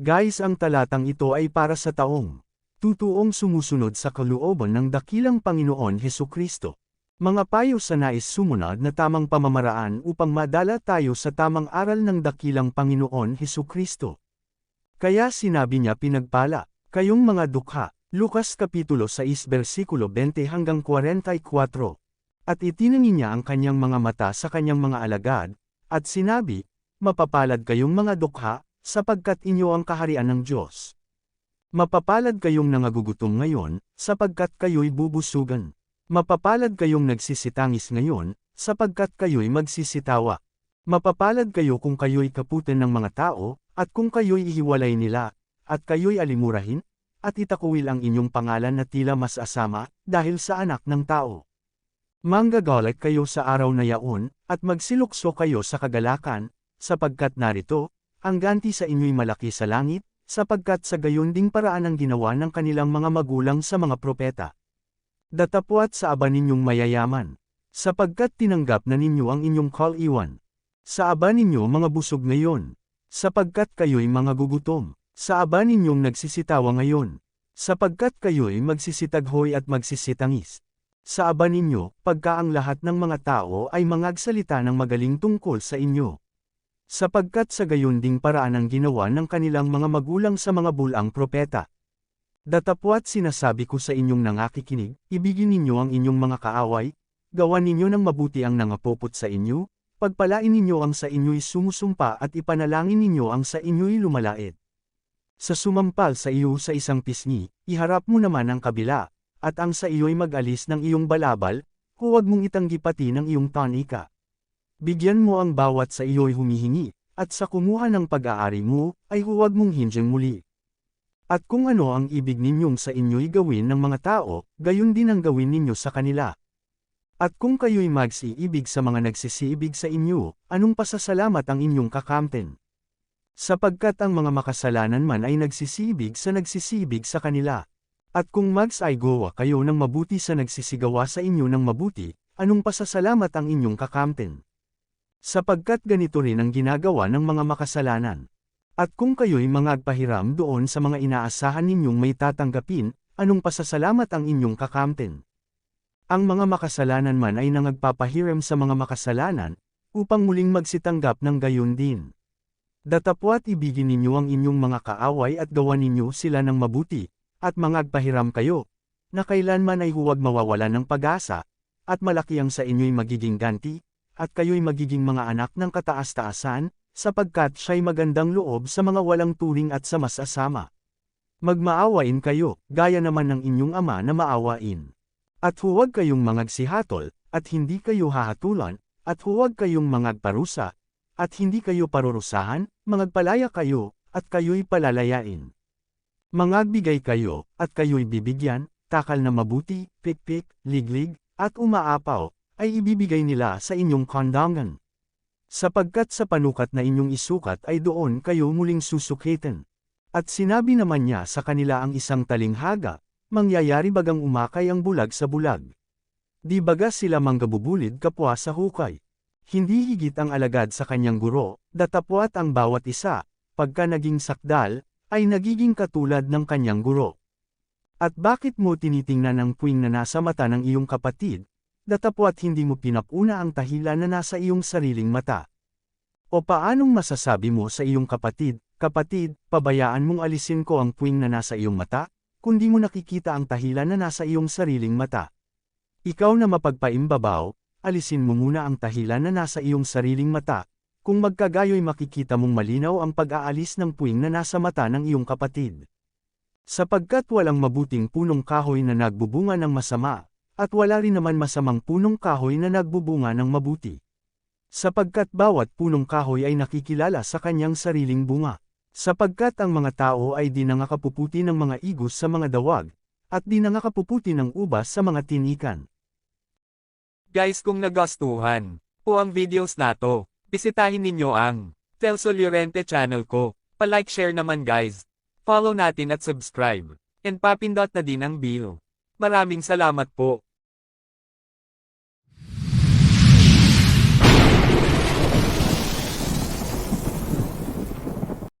Guys ang talatang ito ay para sa taong tutuong sumusunod sa kalooban ng dakilang Panginoon Heso Kristo. Mga payo sa nais sumunod na tamang pamamaraan upang madala tayo sa tamang aral ng dakilang Panginoon Heso Kristo. Kaya sinabi niya pinagpala, kayong mga dukha, Lucas Kapitulo 6 versikulo 20 hanggang 44. At itinangin niya ang kanyang mga mata sa kanyang mga alagad, at sinabi, Mapapalad kayong mga dukha, sapagkat inyo ang kaharian ng Diyos. Mapapalad kayong nangagugutom ngayon, sapagkat kayo'y bubusugan. Mapapalad kayong nagsisitangis ngayon, sapagkat kayo'y magsisitawa. Mapapalad kayo kung kayo'y kaputin ng mga tao, at kung kayo'y ihiwalay nila, at kayo'y alimurahin, at itakuwil ang inyong pangalan na tila mas asama, dahil sa anak ng tao. Manggagalit kayo sa araw na yaon, at magsilukso kayo sa kagalakan, sapagkat narito, ang ganti sa inyo'y malaki sa langit, sapagkat sa gayon ding paraan ang ginawa ng kanilang mga magulang sa mga propeta. Datapwat sa aba ninyong mayayaman, sapagkat tinanggap na ninyo ang inyong kal-iwan. Sa aba ninyo mga busog ngayon, sapagkat kayo'y mga gugutom. Sa aba ninyong nagsisitawa ngayon, sapagkat kayo'y magsisitaghoy at magsisitangis. Sa aba ninyo, pagka ang lahat ng mga tao ay mangagsalita ng magaling tungkol sa inyo. Sapagkat sa gayon ding paraan ang ginawa ng kanilang mga magulang sa mga bulang propeta. Datapwat sinasabi ko sa inyong nangakikinig, ibigin ninyo ang inyong mga kaaway, gawan ninyo ng mabuti ang nangapopot sa inyo, pagpalain ninyo ang sa inyo'y sumusumpa at ipanalangin ninyo ang sa inyo'y lumalait. Sa sumampal sa iyo sa isang pisngi, iharap mo naman ang kabila, at ang sa iyo'y mag-alis ng iyong balabal, huwag mong itanggi pati ng iyong tanika. Bigyan mo ang bawat sa iyo'y humihingi, at sa kumuha ng pag-aari mo, ay huwag mong hindyang muli. At kung ano ang ibig ninyong sa inyo'y gawin ng mga tao, gayon din ang gawin ninyo sa kanila. At kung kayo'y magsiibig sa mga nagsisiibig sa inyo, anong pasasalamat ang inyong kakamten? Sapagkat ang mga makasalanan man ay nagsisibig sa nagsisibig sa kanila. At kung magsaygowa kayo ng mabuti sa nagsisigawa sa inyo ng mabuti, anong pasasalamat ang inyong kakamten? Sapagkat ganito rin ang ginagawa ng mga makasalanan. At kung kayo'y mangagpahiram doon sa mga inaasahan ninyong may tatanggapin, anong pasasalamat ang inyong kakamten? Ang mga makasalanan man ay nangagpapahiram sa mga makasalanan, upang muling magsitanggap ng gayon din. Datapwat ibigin ninyo ang inyong mga kaaway at gawan ninyo sila ng mabuti, at mangagpahiram kayo, na kailanman ay huwag mawawalan ng pag-asa, at malaki ang sa inyo'y magiging ganti, at kayo'y magiging mga anak ng kataas-taasan, sapagkat siya'y magandang loob sa mga walang turing at sa masasama. Magmaawain kayo, gaya naman ng inyong ama na maawain. At huwag kayong mangagsihatol, at hindi kayo hahatulan, at huwag kayong mangagparusa, at hindi kayo parurusahan, mangagpalaya kayo, at kayo'y palalayain. Mangagbigay kayo, at kayo'y bibigyan, takal na mabuti, pikpik, liglig, at umaapaw, ay ibibigay nila sa inyong kondangan. Sapagkat sa panukat na inyong isukat ay doon kayo muling susukitin. At sinabi naman niya sa kanila ang isang talinghaga, mangyayari bagang umakay ang bulag sa bulag. Di baga sila manggabubulid kapwa sa hukay. Hindi higit ang alagad sa kanyang guro, datapwat ang bawat isa, pagka naging sakdal, ay nagiging katulad ng kanyang guro. At bakit mo tinitingnan ang puwing na nasa mata ng iyong kapatid, datapwat hindi mo pinapuna ang tahila na nasa iyong sariling mata. O paanong masasabi mo sa iyong kapatid, kapatid, pabayaan mong alisin ko ang puwing na nasa iyong mata, kundi mo nakikita ang tahila na nasa iyong sariling mata. Ikaw na mapagpaimbabaw, alisin mo muna ang tahila na nasa iyong sariling mata, kung magkagayo'y makikita mong malinaw ang pag-aalis ng puwing na nasa mata ng iyong kapatid. Sapagkat walang mabuting punong kahoy na nagbubunga ng masama, at wala rin naman masamang punong kahoy na nagbubunga ng mabuti. Sapagkat bawat punong kahoy ay nakikilala sa kanyang sariling bunga. Sapagkat ang mga tao ay di nangakapuputi ng mga igos sa mga dawag, at di nangakapuputi ng ubas sa mga tinikan. Guys kung nagustuhan po ang videos nato, bisitahin ninyo ang Telso Llorente channel ko. Pa-like share naman guys. Follow natin at subscribe. And papindot na din ang bell. Maraming salamat po.